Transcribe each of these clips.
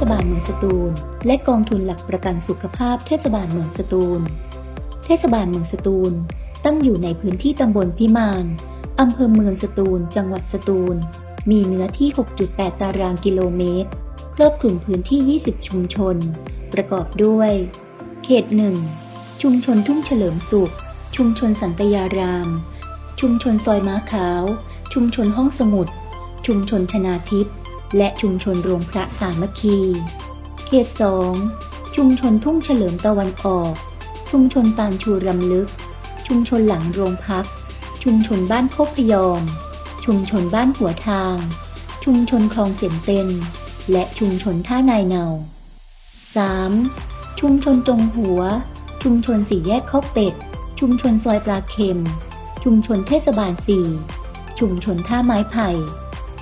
ศบาลเมืองสตูล และกองทุนหลักประกันสุขภาพเทศบาลเมืองสตูล เทศบาลเมืองสตูล ตั้งอยู่ในพื้นที่ตำบลพิมานอำเภอเมืองสตูล จังหวัดสตูล มีเนื้อที่ 6.8 ตารางกิโลเมตร ครอบคลุมพื้นที่ 20 ชุมชน ประกอบด้วย เขต 1 ชุมชนทุ่งเฉลิมสุข ชุมชนสันตยาราม ชุมชนซอยม้าขาว ชุมชนห้องสมุด ชุมชนชนาทิพย์ และชุมชนโรงพระสามัคคี เขต2ชุมชนทุ่งเฉลิมตะวันออก ชุมชนปานชูรำลึก ชุมชนหลังโรงพัก ชุมชนบ้านโคกพยอม ชุมชนบ้านหัวทาง ชุมชนคลองเสียนเต็นและชุมชนท่านายเนา 3. ชุมชนตรงหัว ชุมชนสี่แยกข้าวเป็ด ชุมชนซอยปลาเค็ม ชุมชนเทศบาล4ชุมชนท่าไม้ไผ่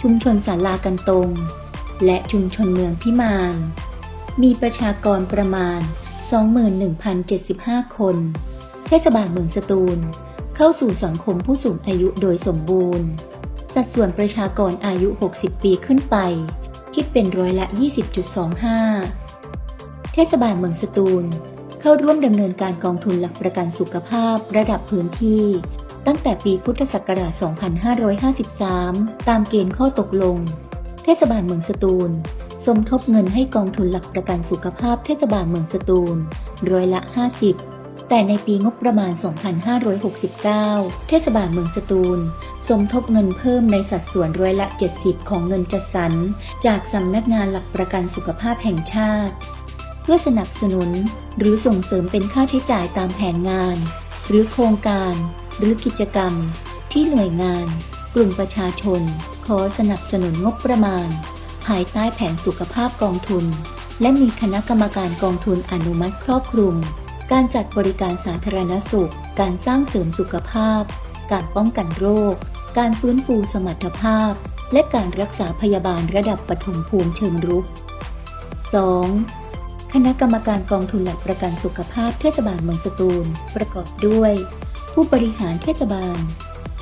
ชุมชนศาลากันตรงและชุมชนเมืองพิมาน มีประชากรประมาณ 21,075 คน เทศบาลเมืองสตูล เข้าสู่สังคมผู้สูงอายุโดยสมบูรณ์ สัดส่วนประชากรอายุ 60 ปีขึ้นไป คิดเป็นร้อยละ 20.25 เทศบาลเมืองสตูล เข้าร่วมดำเนินการกองทุนหลักประกันสุขภาพระดับพื้นที่ ตั้งแต่ปีพุทธศักราช 2553 ตามเกณฑ์ข้อตกลง เทศบาลเมืองสตูล สมทบเงินให้กองทุนหลักประกันสุขภาพเทศบาลเมืองสตูลร้อยละ 50 แต่ในปีงบประมาณ 2569 เทศบาลเมืองสตูล สมทบเงินเพิ่มในสัดส่วนร้อยละ 70 ของเงินจัดสรรจากสำนักงานหลักประกันสุขภาพแห่งชาติ เพื่อสนับสนุนหรือส่งเสริมเป็นค่าใช้จ่ายตามแผนงาน หรือโครงการ หรือกิจกรรม ที่หน่วยงาน กลุ่มประชาชน ขอสนับสนุนงบประมาณ ภายใต้แผนสุขภาพกองทุน และมีคณะกรรมการกองทุนอนุมัติครอบคลุม การจัดบริการสาธารณสุข การสร้างเสริมสุขภาพ การป้องกันโรค การฟื้นฟูสมรรถภาพ และการรักษาพยาบาลระดับปฐมภูมิเชิงรุก 2. คณะกรรมการกองทุนหลักประกันสุขภาพเทศบาลเมืองสตูล ประกอบด้วย ผู้บริหารเทศบาล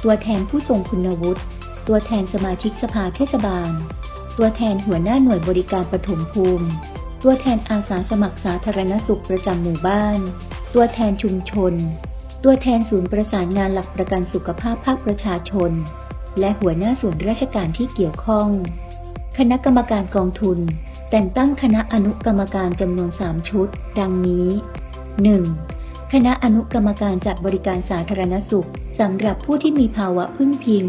ตัวแทนผู้ทรงคุณวุฒิ ตัวแทนสมาชิกสภาเทศบาล ตัวแทนหัวหน้าหน่วยบริการปฐมภูมิ ตัวแทนอาสาสมัครสาธารณสุขประจำหมู่บ้าน ตัวแทนชุมชน ตัวแทนศูนย์ประสานงานหลักประกันสุขภาพภาคประชาชน และหัวหน้าส่วนราชการที่เกี่ยวข้อง คณะกรรมการกองทุน แต่งตั้งคณะอนุกรรมการจำนวน 3 ชุด ดังนี้ 1. คณะอนุกรรมการจัดบริการสาธารณสุขสำหรับผู้ที่มีภาวะพึ่งพิง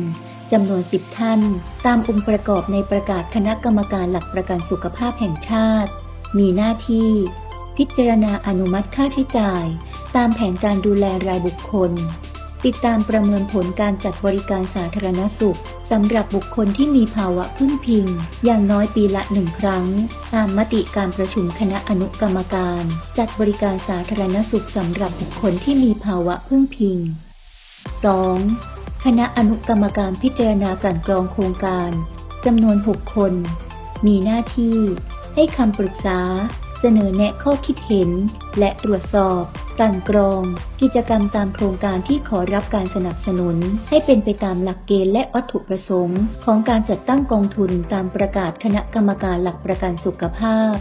จำนวน 10 ท่าน ตามองค์ประกอบในประกาศคณะกรรมการหลักประกันสุขภาพแห่งชาติ มีหน้าที่ พิจารณาอนุมัติค่าใช้จ่าย ตามแผนการดูแลรายบุคคล ติดตามประเมินผลการจัดบริการสาธารณสุขสำหรับบุคคลที่มีภาวะพึ่งพิง อย่างน้อยปีละหนึ่งครั้ง ตามมติการประชุมคณะอนุกรรมการ จัดบริการสาธารณสุขสำหรับบุคคลที่มีภาวะพึ่งพิง 2. คณะอนุกรรมการพิจารณากลั่นกรองโครงการจำนวน 6 คน มีหน้าที่ ให้คำปรึกษา เสนอแนะข้อคิดเห็น และตรวจสอบ กลั่นกรอง กิจกรรมตามโครงการที่ขอรับการสนับสนุน ให้เป็นไปตามหลักเกณฑ์และวัตถุประสงค์ ของการจัดตั้งกองทุนตามประกาศคณะกรรมการหลักประกันสุขภาพ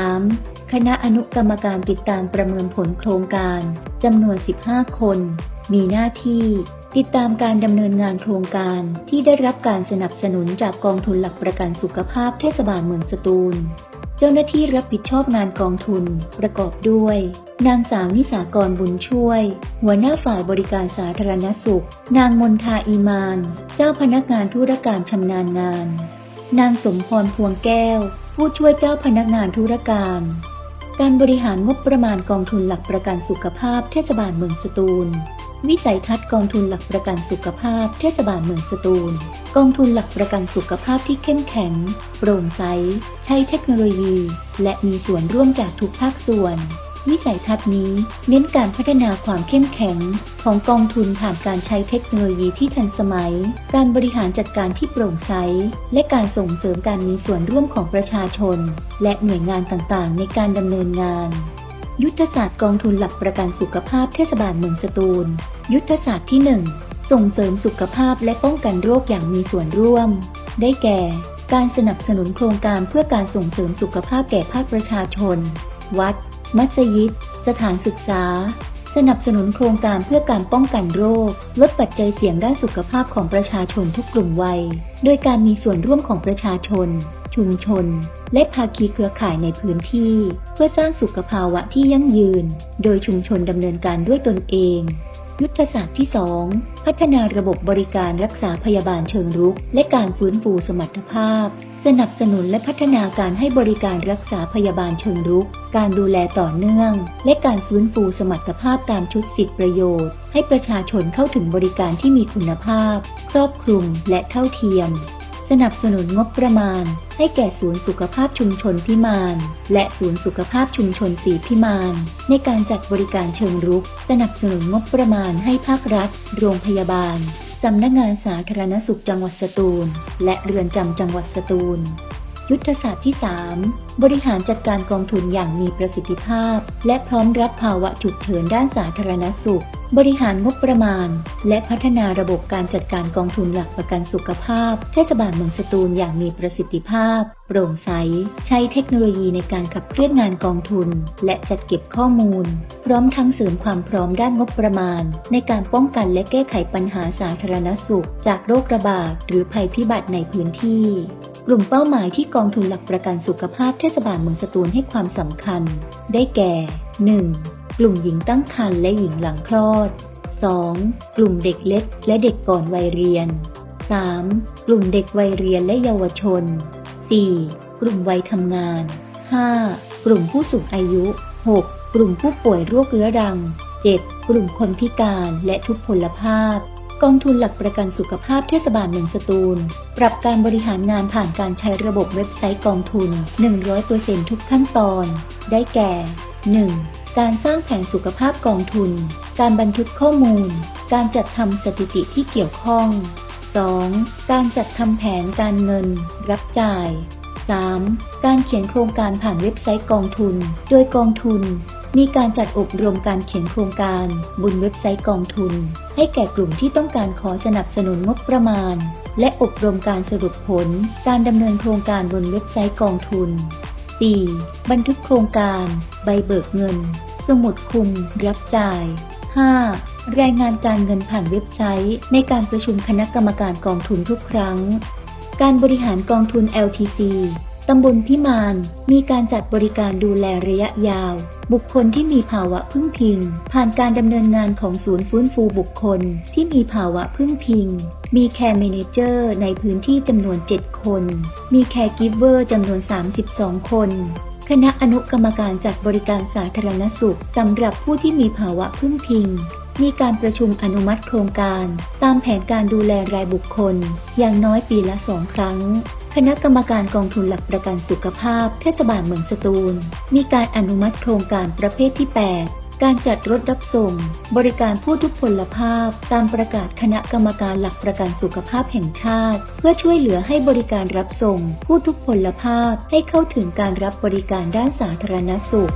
3. คณะอนุกรรมการติดตามประเมินผลโครงการจำนวน 15 คน มีหน้าที่ ติดตามการดำเนินงานโครงการที่ได้รับการสนับสนุนจากกองทุนหลักประกันสุขภาพเทศบาลเมืองสตูล เจ้าหน้าที่รับผิดชอบงานกองทุน ประกอบด้วย นางสาวนิสากรบุญช่วย หัวหน้าฝ่ายบริการสาธารณสุข นางมนทาอีมาน เจ้าพนักงานธุรการชำนาญงาน นางสมพรพวงแก้ว ผู้ช่วยเจ้าพนักงานธุรการ การบริหารงบประมาณกองทุนหลักประกันสุขภาพเทศบาลเมืองสตูล วิสัยทัศน์กองทุนหลักประกันสุขภาพเทศบาลเมืองสตูล กองทุนหลักประกันสุขภาพที่เข้มแข็ง โปร่งใส ใช้เทคโนโลยี และมีส่วนร่วมจากทุกภาคส่วน วิสัยทัศน์นี้เน้นการพัฒนาความเข้มแข็ง ของกองทุนผ่านการใช้เทคโนโลยีที่ทันสมัย การบริหารจัดการที่โปร่งใส และการส่งเสริมการมีส่วนร่วมของประชาชน และหน่วยงานต่างๆ ในการดำเนินงาน ยุทธศาสตร์กองทุนหลักประกันสุขภาพเทศบาลเมืองสตูล ยุทธศาสตร์ที่ 1 ส่งเสริมสุขภาพและป้องกันโรคอย่างมีส่วนร่วม ได้แก่ การสนับสนุนโครงการเพื่อการส่งเสริมสุขภาพแก่ภาคประชาชน วัด มัสยิด สถานศึกษา สนับสนุนโครงการเพื่อการป้องกันโรค ลดปัจจัยเสี่ยงด้านสุขภาพของประชาชนทุกกลุ่มวัย โดยการมีส่วนร่วมของประชาชน ชุมชน และภาคีเครือข่ายในพื้นที่ เพื่อสร้างสุขภาวะที่ยั่งยืน โดยชุมชนดำเนินการด้วยตนเอง ยุทธศาสตร์ที่ 2 พัฒนาระบบบริการรักษาพยาบาลเชิงรุก และการฟื้นฟูสมรรถภาพ สนับสนุนและพัฒนาการให้บริการรักษาพยาบาลเชิงรุก การดูแลต่อเนื่อง และการฟื้นฟูสมรรถภาพตามชุดสิทธิประโยชน์ ให้ประชาชนเข้าถึงบริการที่มีคุณภาพ ครอบคลุมและเท่าเทียม สนับสนุนงบประมาณ ให้แก่ศูนย์สุขภาพชุมชนพิมาน และศูนย์สุขภาพชุมชนสีพิมาน ในการจัดบริการเชิงรุก สนับสนุนงบประมาณให้ภาครัฐ โรงพยาบาล สำนักงานสาธารณสุขจังหวัดสตูล และเรือนจำจังหวัดสตูลยุทธศาสตร์ที่ 3 บริหารจัดการกองทุนอย่างมีประสิทธิภาพ และพร้อมรับภาวะฉุกเฉินด้านสาธารณสุข บริหารงบประมาณ และพัฒนาระบบการจัดการกองทุนหลักประกันสุขภาพ เทศบาลเมืองสตูลอย่างมีประสิทธิภาพ โปร่งใส ใช้เทคโนโลยีในการขับเคลื่อนงานกองทุน และจัดเก็บข้อมูล พร้อมทั้งเสริมความพร้อมด้านงบประมาณ ในการป้องกันและแก้ไขปัญหาสาธารณสุข จากโรคระบาดหรือภัยพิบัติในพื้นที่กลุ่มเป้าหมายที่กองทุนหลักประกันสุขภาพเทศบาลเมืองสตูลให้ความสำคัญ ได้แก่ 1. กลุ่มหญิงตั้งครรภ์และหญิงหลังคลอด 2. กลุ่มเด็กเล็กและเด็กก่อนวัยเรียน 3. กลุ่มเด็กวัยเรียนและเยาวชน 4. กลุ่มวัยทำงาน 5. กลุ่มผู้สูงอายุ 6. กลุ่มผู้ป่วยโรคเรื้อรัง 7. กลุ่มคนพิการและทุพพลภาพ กองทุนหลักประกันสุขภาพเทศบาลเมืองสตูล ปรับการบริหารงานผ่านการใช้ระบบเว็บไซต์กองทุน 100%ทุกขั้นตอน ได้แก่ 1. การสร้างแผนสุขภาพกองทุน การบันทึกข้อมูล การจัดทำสถิติที่เกี่ยวข้อง 2. การจัดทำแผนการเงิน รับจ่าย 3. การเขียนโครงการผ่านเว็บไซต์กองทุน โดยกองทุน มีการจัดอบรมการเขียนโครงการ บนเว็บไซต์กองทุน ให้แก่กลุ่มที่ต้องการขอสนับสนุนงบประมาณ และอบรมการสรุปผล การดำเนินโครงการบนเว็บไซต์กองทุน 4. บันทึกโครงการ ใบเบิกเงิน สมุดคุม รับจ่าย 5. รายงานการเงินผ่านเว็บไซต์ ในการประชุมคณะกรรมการกองทุนทุกครั้ง การบริหารกองทุน LTC ตำบลพิมาน มีการจัดบริการดูแลระยะยาว บุคคลที่มีภาวะพึ่งพิง ผ่านการดำเนินงานของศูนย์ฟื้นฟูบุคคลที่มีภาวะพึ่งพิง มีแคร์เมนเจอร์ในพื้นที่จำนวน 7 คน มีแคร์กิฟเวอร์จำนวน 32 คนคณะอนุกรรมการจัดบริการสาธารณสุขสำหรับผู้ที่มีภาวะพึ่งพิง มีการประชุมอนุมัติโครงการ ตามแผนการดูแลรายบุคคล อย่างน้อยปีละสองครั้ง คณะกรรมการกองทุนหลักประกันสุขภาพ เทศบาลเมืองสตูล มีการอนุมัติโครงการประเภทที่ 8 การจัดรถรับส่ง บริการผู้ทุพพลภาพ ตามประกาศคณะกรรมการหลักประกันสุขภาพแห่งชาติ เพื่อช่วยเหลือให้บริการรับส่ง ผู้ทุพพลภาพให้เข้าถึงการรับบริการด้านสาธารณสุข